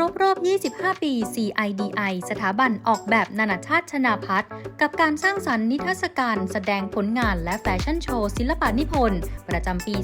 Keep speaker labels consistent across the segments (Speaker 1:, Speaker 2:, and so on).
Speaker 1: รบรอบ 25 ปี CIDI สถาบันออกแบบนานาชาติชนาพัฒน์กับการสร้างสรรค์นิทรรศการแสดงผลงานและแฟชั่นโชว์ศิลปะนิพนธ์ประจำปี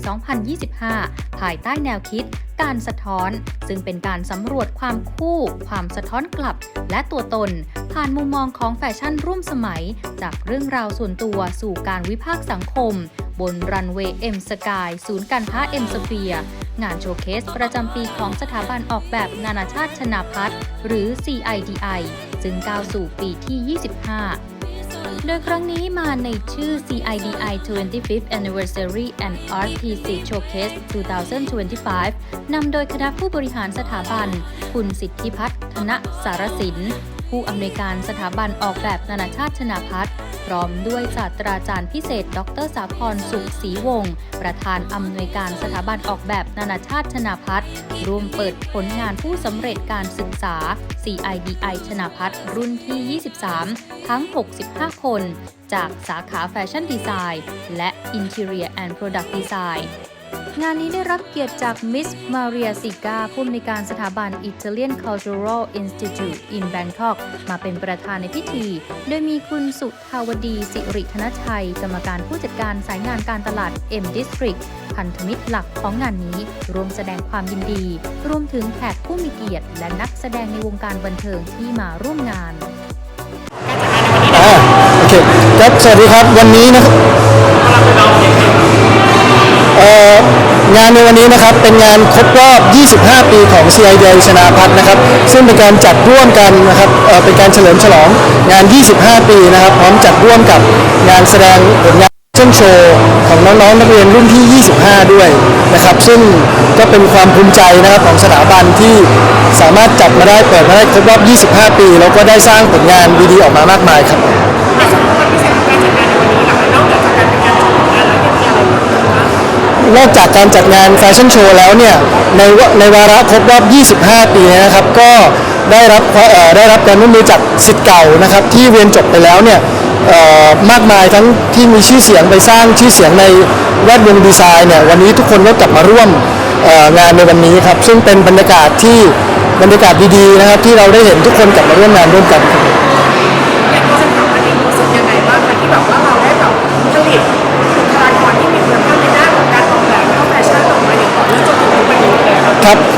Speaker 1: 2025 ภายใต้แนวคิด การสะท้อน ซึ่งเป็นการสำรวจความคู่ ความสะท้อนกลับ และตัวตน ผ่านมุมมองของแฟชั่นร่วมสมัย จากเรื่องราวส่วนตัวสู่การวิพากษ์สังคม บนรันเวย์เอ็มสกายศูนย์การค้าเอ็มสเฟีย งานโชว์เคสประจำปีของสถาบันออกแบบนานาชาติชนาพัฒน์หรือ CIDI จึงก้าวสู่ปีที่ 25โดยครั้งนี้มาในชื่อ CIDI 25th Anniversary and RTC Showcase 2025 นำโดยคณะผู้บริหารสถาบัน คุณสิทธิพัฒน์ธนสารสิน ผู้อำนวยการสถาบันออกแบบนานาชาติชนาพัฒน์ พร้อมด้วยศาสตราจารย์พิเศษ ดรสาพรสุขศรีวงศ์ประธานอำนวยการสถาบันออกแบบนานาชาติชนาพัฒน์ร่วมเปิดผลงานผู้สำเร็จการศึกษา CIDI ชนาพัฒน์รุ่นที่ 23 ทั้ง 65 คน จากสาขาแฟชั่นดีไซน์และ Interior and Product Design งานนี้ได้รับเกียรติจากมิสมาเรียซิกาผู้อำนวยการสถาบัน Italian Cultural Institute in Bangkok มาเป็นประธานในพิธี โดยมีคุณสุทาวดีสิริธนชัย กรรมการผู้จัดการสายงานการตลาด M District พันธมิตรหลักของงานนี้รวมแสดงความยินดี รวมถึงแขกผู้มีเกียรติ และนักแสดงในวงการบันเทิงที่มาร่วมงาน
Speaker 2: อ่าโอเคครับสวัสดีครับวันนี้นะครับ งานในวันนี้นะครับเป็นงานครบรอบ 25 ปีของ CIDI ชนาพัฒน์นะครับ ซึ่งเป็นการจัดร่วมกันนะครับเเป็นการเฉลิมฉลองงาน 25 ปีนะครับ พร้อมจัดร่วมกับงานแสดงผลงานเช่นโชว์ของน้องๆนักเรียนรุ่นที่ 25 ด้วยนะครับ ซึ่งก็เป็นความภูมิใจนะครับของสถาบันที่สามารถจัดมาได้เปิดมาได้ครบรอบ 25 ปี แล้วก็ได้สร้างผลงานดีๆออกมามากมายครับ นอกจากการจัดงานแฟชั่นโชว์แล้วเนี่ยในวในวาระครบรอบ 25 ปีนะครับ ก็ได้รับเอ่อได้รับการร่วมมือจากสิทธิ์เก่านะครับ ที่เรียนจบไปแล้วเนี่ยมากมายทั้งที่มีชื่อเสียงไปสร้างชื่อเสียงในแวดวงดีไซน์เนี่ยวันนี้ทุกคนก็กลับมาร่วมงานในวันนี้ครับ ซึ่งเป็นบรรยากาศที่บรรยากาศดีๆนะครับที่เราได้เห็นทุกคนกลับมาร่วมงานร่วมกัน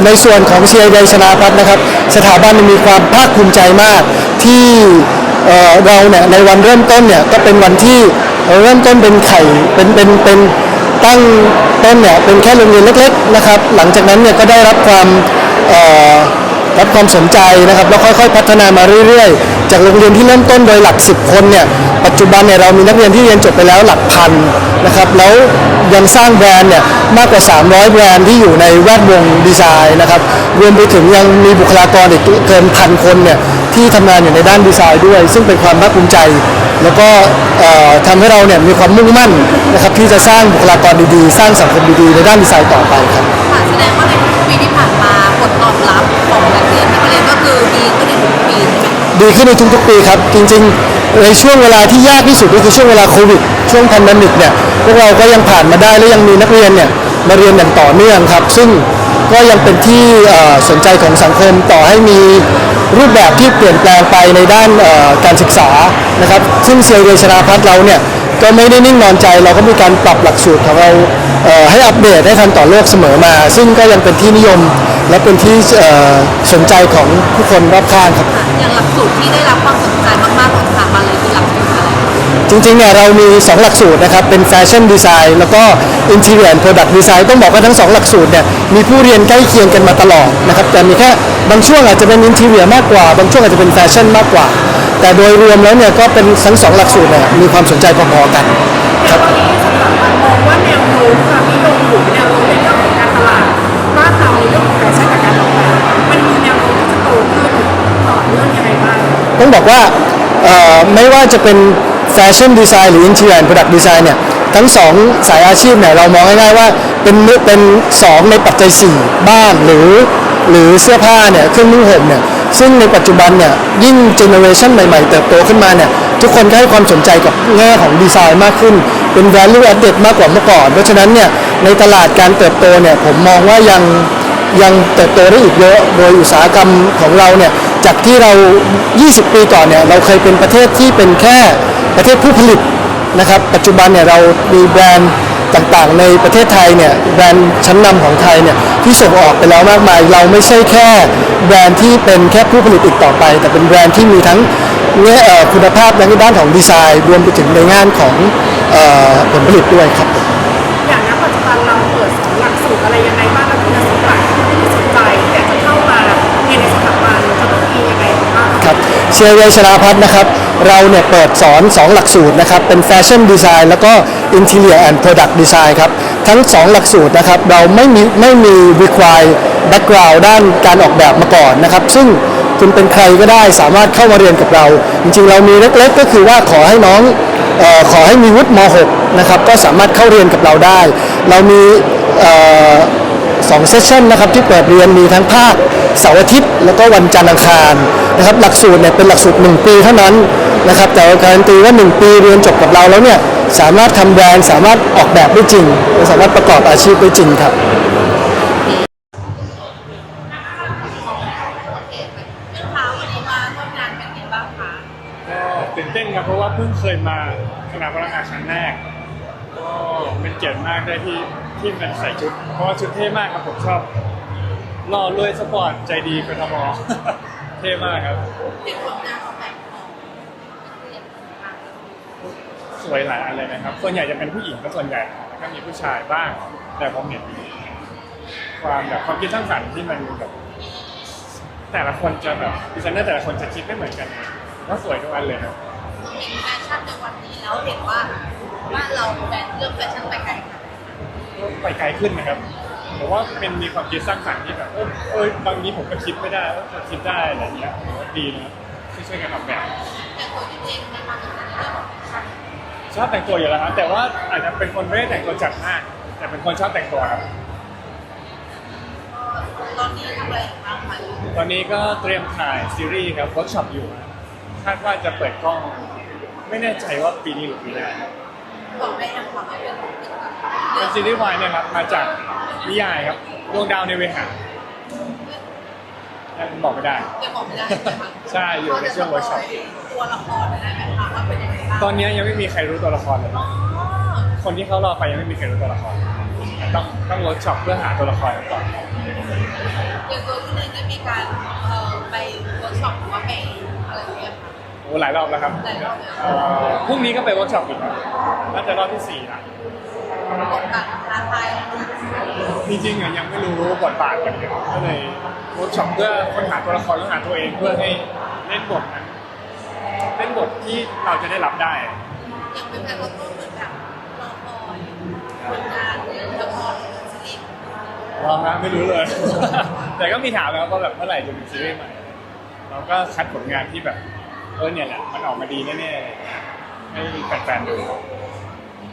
Speaker 3: ใน
Speaker 2: ส่วนของ CID ชนาพัฒน์นะครับ สถาบันมีความภาคภูมิใจมากที่เเราเนี่ยในวันเริ่มต้นเนี่ยก็เป็นวันที่เริ่มต้นเป็นไข่เป็นเป็นเป็นตั้งต้นเนี่ยเป็นแค่โรงเรียนเล็ก ๆ นะครับ หลังจากนั้นเนี่ยก็ได้รับความ รับความสนใจนะครับแล้วค่อยๆ พัฒนามาเรื่อยๆ จากโรงเรียนที่เริ่มต้นโดยหลัก 10 คนเนี่ยปัจจุบันเนี่ยเรามีนักเรียนที่เรียนจบไปแล้วหลักพันนะครับแล้วยังสร้างแบรนด์เนี่ยมากกว่า 300 แบรนด์ที่อยู่ในแวดวงดีไซน์นะครับรวมไปถึงยังมีบุคลากรอีกเกินพันคนเนี่ยที่ทำงานอยู่ในด้านดีไซน์ด้วย ซึ่งเป็นความภาคภูมิใจ แล้วก็ทำให้เราเนี่ยมีความมุ่งมั่นนะครับที่จะสร้างบุคลากรดีๆ สร้างสังคมดีๆ ในด้านดีไซน์ต่อไปครับ
Speaker 4: ค่ะแสดงว่าในทุกปีที่ผ่านมาผลตอบรับ ดีขึ้นในทุก
Speaker 2: ๆปีครับ จริงๆ ในช่วงเวลาที่ยากที่สุดก็คือช่วงเวลาโควิด ช่วงพันดมิกเนี่ยพวกเราก็ยังผ่านมาได้และยังมีนักเรียนเนี่ยมาเรียนอย่างต่อเนื่องครับ ซึ่งก็ยังเป็นที่สนใจของสังคมต่อให้มีรูปแบบที่เปลี่ยนแปลงไปในด้านการศึกษานะครับ ซึ่งเซียเดชนาพัฒน์เราเนี่ยก็ไม่ได้นิ่งนอนใจเราก็มีการปรับหลักสูตรของเราให้อัปเดตให้ทันต่อโลกเสมอมา ซึ่งก็ยังเป็นที่นิยมและเป็นที่สนใจของผู้คนรอบข้างครับ
Speaker 4: อย่างหลัก สูตรที่ได้รับความสนใจมากๆของสถาบันเลยคือหลักสูตรอะไร
Speaker 2: จริงๆเนี่ยเรามี 2 หลักสูตรนะครับ เป็นแฟชั่นดีไซน์แล้วก็ Interior and Product Design ต้องบอกว่าทั้ง 2 หลักสูตรเนี่ยมีผู้เรียนใกล้เคียงกันมาตลอดนะครับ แต่มีแค่บางช่วงอาจจะเป็น Interior มากกว่า บางช่วงอาจจะเป็นแฟชั่นมากกว่า แต่โดยรวมแล้วเนี่ยก็เป็นทั้งสองหลักสูตรเนี่ยมีความสนใจพอๆกันครับ
Speaker 3: ตอนนี้สถาบันมองว่าแนวโน้มคว ต้องบอกว่า
Speaker 2: ไม่ว่าจะเป็นแฟชั่นดีไซน์หรือ Interior and Product Design เนี่ยทั้งสองสายอาชีพเนี่ยเรามองง่ายๆว่าเป็นเป็นสองในปัจจัย 4 บ้านหรือหรือเสื้อผ้าเนี่ยเครื่องนุ่งห่มเนี่ยซึ่งในปัจจุบันเนี่ยยิ่งเจเนอเรชันใหม่ๆเติบโตขึ้นมาเนี่ยทุกคนก็ให้ความสนใจกับแง่ของดีไซน์มากขึ้น เป็น value added มากกว่าเมื่อก่อน เพราะฉะนั้นเนี่ยในตลาดการเติบโตเนี่ยผมมองว่ายังยังเติบโตได้อีกเยอะ โดยอุตสาหกรรมของเราเนี่ย จากที่เรา 20 ปีก่อนเนี่ยเราเคยเป็นประเทศที่เป็นแค่ประเทศผู้ผลิตนะครับปัจจุบันเนี่ยเรามีแบรนด์ต่างๆ ในประเทศไทยเนี่ยแบรนด์ชั้นนำของไทยเนี่ยที่ส่งออกไปแล้วมากมาย เราไม่ใช่แค่แบรนด์ที่เป็นแค่ผู้ผลิตอีกต่อไป แต่เป็นแบรนด์ที่มีทั้งเนี่ยคุณภาพในด้านของดีไซน์ รวมไปถึงในงานของผลผลิตด้วยครับ
Speaker 3: อย่างณปัจจุบันเราเปิดสอนหลักสูตรอะไรยังไงบ้าง ครับ
Speaker 2: เชียร์เยชนาพัฒน์นะครับ เราเนี่ยเปิดสอน 2 หลักสูตรนะครับ เป็นแฟชั่นดีไซน์แล้วก็ Interior and Product Design ครับ ทั้ง 2 หลักสูตรนะครับ เราไม่มีไม่มี require background ด้านการออกแบบมาก่อนนะครับ ซึ่งคุณเป็นใครก็ได้สามารถเข้ามาเรียนกับเรา จริงๆ เรามีเล็กๆ ก็คือว่าขอให้น้องออขอให้มีวุฒิม .6 นะครับ ก็สามารถเข้าเรียนกับเราได้ เรามีออสองเซสชันนะครับที่เปิดเรียนมีทั้งภาค เสาร์อาทิตย์ แล้วก็วันจันทร์อังคารนะครับหลักสูตรเนี่ยเป็นหลักสูตร 1 ปีเท่านั้นนะครับแต่การันตีว่า 1 ปีเรียนจบกับเราแล้วเนี่ยสามารถทำแบรนด์สามารถออกแบบได้จริงและสามารถประกอบอาชีพได้จริงครับ
Speaker 4: เช้าวันนี้มาร่วมงานเป็นไงบ้างคะ
Speaker 5: ก็ตื่นเต้นครับเพราะว่าเพิ่งเคยมาคณะพนักงานครั้งแรกก็เป็นเกียรติมากได้ที่ที่มันใส่ชุด เพราะว่าชุดเท่มากครับผมชอบ หล่อรวยสปอร์ตใจดีกทมเท่มากครับ
Speaker 4: เป็นผลงานของแบบของเรียนมา
Speaker 5: สวยหลายอันเลยนะครับ ส่วนใหญ่จะเป็นผู้หญิงก็ส่วนใหญ่แล้วก็มีผู้ชายบ้าง แต่ผมเห็นความแบบความคิดสร้างสรรค์ที่มันแบบแต่ละคนจะแบบดิไซเนอร์แต่ละคนจะคิดไม่เหมือนกันก็สวยทุกอันเลยครับ
Speaker 4: เห็นแฟชั่นในวันนี้แล้วเห็นว่าว่าเราแบนเรื่องแฟชั่นไปไกลค่ะ
Speaker 5: ไปไกลขึ้นนะครับ ผมว่าเป็นมีความคิดสร้างสรรค์ที่แบบเออเออบางนี้ผมก็คิดไม่ได้ว่าจะคิดได้อะไรเงี้ยผมว่าดีนะที่ช่วยกันออกแบบ
Speaker 4: แต่ตัวที่เองในความเป็นเรื่องของแฟชั่น
Speaker 5: ชอบแต่งตัวอยู่แล้วครับแต่ว่าอาจจะเป็นคนไม่ได้แต่งตัวจัดมาก แต่เป็นคนชอบแต่งตัวครับ
Speaker 4: ตอนนี้ทำอะไรอยู่บ้างคะ
Speaker 5: ตอนนี้ก็เตรียมถ่ายซีรีส์ครับเวิร์กช็อปอยู่คาดว่าจะเปิดกล้อง ไม่แน่ใจว่าปีนี้หรือปีหน้า
Speaker 4: บอกได้ยังความไม่เป็นของเป็นแบบ
Speaker 5: เป็นซีรีส์วายเนี่ยครับมาจากนิยายครับดวงดาวในเวหายังบอกไม่ได้
Speaker 4: ยังบอกไม่ได้ใช่ไหมคะ
Speaker 5: ใช่อยู่ในช่วงเวิร์กช็อป
Speaker 4: ตัวละครได้ไหมคะว่าเป็นยังไงบ้าง
Speaker 5: ตอนนี้ยังไม่มีใครรู้ตัวละครเลย
Speaker 4: อ๋อ
Speaker 5: คนที่เขารอไปยังไม่มีใครรู้ตัวละคร ต้องต้องเวิร์กช็อปเพื่อหาตัวละครก่อน
Speaker 4: อย่างตัวที่เองได้มีการเอ่อไปเวิร์กช็อปหรือว่าไป
Speaker 5: โอ้หลายรอบแล้วครับ
Speaker 4: หลายรอบแล้ว
Speaker 5: เอ่อพรุ่งนี้ก็ไปเวิร์กช็อปอีกครับน่าจะรอบที่สี่ละ
Speaker 4: ตกต่างท้าทาย
Speaker 5: จริงๆอะยังไม่รู้บทบาทกันเลยก็เลยเวิร์กช็อปเพื่อค้นหาตัวละครค้นหาตัวเองเพื่อให้เล่นบทนั้นเล่นบทที่เราจะได้รับได้
Speaker 4: ยังเป็นการก็ต้องเหมือนแบบรอคอยผลงานละครซีรีส์
Speaker 5: รอฮะไม่รู้เลย แต่ก็มีถามแล้วว่าแบบเมื่อไหร่จะมีซีรีส์ใหม่ เราก็คัดผลงานที่แบบ เออเนี่ยแหละมันออกมาดีแน่ๆให้แฟนๆดู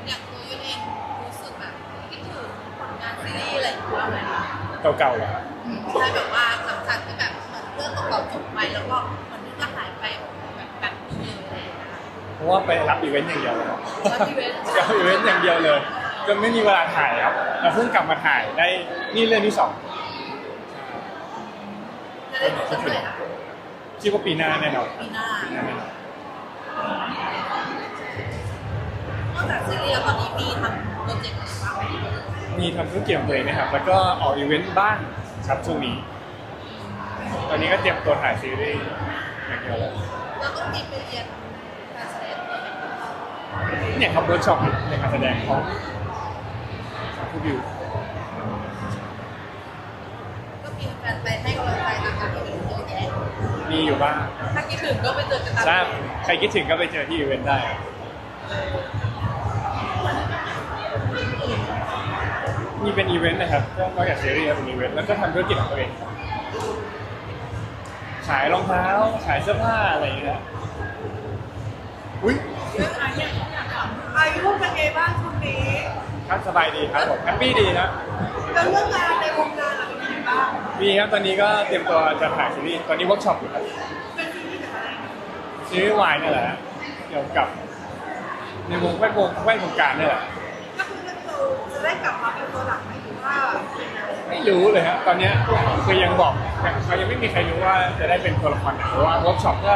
Speaker 4: อย่างตัวยุ้ยเองรู้สึกแบบคิดถึงผลงานซีรีส์อะไรอย่างเงี้ยไหมคะ
Speaker 5: เก่าๆเลย
Speaker 4: ใช่แบบว่าหลังจากที่แบบเหมือนเรื่องเก่าๆจบไปแล้วก็เหมือนมันก็หายไปแบบแบบเดียวเลยนะคะ
Speaker 5: เพราะว่าไปรับอีเวนต์อย่างเดียวเลย
Speaker 4: แล้วอีเวนต์
Speaker 5: รับอีเวนต์อย่างเดียวเลยจนไม่มีเวลาถ่ายครับเราเพิ่งกลับมาถ่ายได้นี่เรื่องที่สอง
Speaker 4: จะได้ดูสักเมื่อไหร่นะ
Speaker 5: คิดว่าปีหน้าแน่นอน
Speaker 4: ปีหน้า
Speaker 5: ปีหน้าแน่นอน
Speaker 4: นอกจากซีรีส์แล้วตอนนี้มีทำโปรเจกต์อะไรบ้างไหม
Speaker 5: มีทำธุรกิจของตัวเองนะครับ แล้วก็ออกอีเวนต์บ้างครับช่วงนี้ ตอนนี้ก็เตรียมตัวถ่ายซีรีส์อย่างเดียวเลย
Speaker 4: แล้วก็มีไปเรียนการแสดงด้วยไหมคะ
Speaker 5: เนี่ยครับเวิร์กช็อปในการแสดงของของผู้บิว
Speaker 4: ก็มีแฟนไป มีอยู่
Speaker 5: บ้าง
Speaker 4: ถ้าคิดถึงก็ไปเจอกันตาม
Speaker 5: ถ้าใครคิดถึงก็ไปเจอที่อีเวนต์ได้ครับมีเป็นอีเวนต์นะครับก็นอกจากซีรีส์แล้วเป็นอีเวนต์แล้วก็ทำธุรกิจของตัวเองครับขายรองเท้าขายเสื้อผ้าอะไรอย่างเงี้ยอุ้ย
Speaker 3: อายุเป็นไงบ้างช่วงนี้
Speaker 5: ครับสบายดีครับผมแฮปปี้ดีนะ
Speaker 3: แล้วเรื่องงานในวงการ
Speaker 5: มีครับตอนนี้ก็เตรียมตัวจะถ่ายซีรีส์ตอนนี้เวิร์กช็อปอยู่ครับ
Speaker 3: เป็นซีรีส์แบบอะไร
Speaker 5: ซีรีส์วายนี่แหละเกี่ยวกับ ในวงแวดวงแวดวงการนี่แหละ
Speaker 3: ก็คือเราจะได้กลับมาเป็นตัวหลักไหมหรือว่า
Speaker 5: ไม่รู้เลยครับตอนเนี้ยคือยังบอกยังเขายังไม่มีใครรู้ว่าจะได้เป็นตัวละครไหนเพราะว่าเวิร์กช็อปก็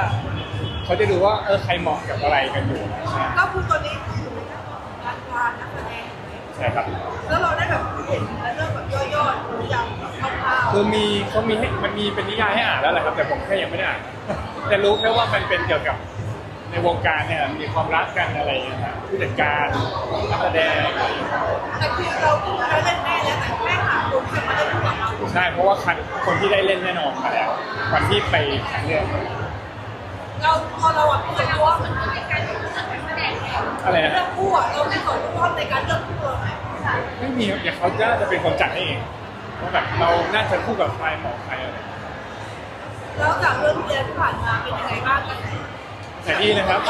Speaker 5: เขาจะดูว่าเออใครเหมาะกับอะไรกันอยู่ใช่
Speaker 3: ก็คือตอนนี้อยู่ในการวางนักแสดง
Speaker 5: ใช่ครับ
Speaker 3: แล้วเราได้แบบเห็น คร่าว
Speaker 5: คือมีเขามีให้มันมีเป็นนิยายให้อ่านแล้วแหละครับ แต่ผมแค่ยังไม่ได้อ่านแต่รู้แค่ว่ามันเป็นเกี่ยวกับในวงการเนี่ยมีความรักกันอะไรอย่างเงี้ยครับผู้จัดการนักแสดงอะไรอย่างเงี้ย
Speaker 3: ๆแต่คือเราคือได้เล่นแม่แล้วแต่แม่หาคนที่มาเล่นกับเรา
Speaker 5: ใช่เพราะว่าคันคนที่ได้เล่นแน่นอนมาแล้ววันที่ไปคัดเลือก
Speaker 3: เราพอเราอะมีส่วนร่วม
Speaker 5: อะไรนะ
Speaker 3: เรื่องคู่อะเรามีส่วนร่วมในการเลือกคู่เราไหม
Speaker 5: ไม่มีครับเดี๋ยวเขาน่าจะเป็นคนจัดให้เอง ว่าแบบเราน่าจะคู่กับใครเหมาะใครอะไร
Speaker 3: แล้วจากเรื่องเรียนที่ผ่านมาเป็นยังไงบ้างกัน
Speaker 5: แต่ดีนะครับ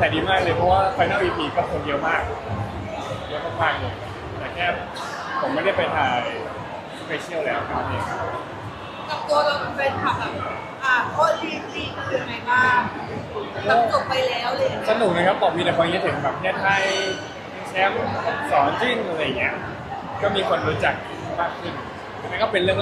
Speaker 5: แต่ดีมากเลยเพราะว่า Final EP ก็คนเยอะมากเยอะมากๆเลยแต่แค่ผมไม่ได้ไปถ่ายสเปเชียลแล้วครับเอง
Speaker 3: กับตัวเราเป็นขับแบบอ่าข้อดีดีคือยังไงบ้างแบบจบไปแล้วเลย
Speaker 5: สนุกนะครับบอกมีแต่คนคิดถึงแบบเนี่ยไทยแชมป์สอนจิ้นอะไรอย่างเงี้ยก็มีคนรู้จักมากขึ้น มันก็เป็นเรื่อง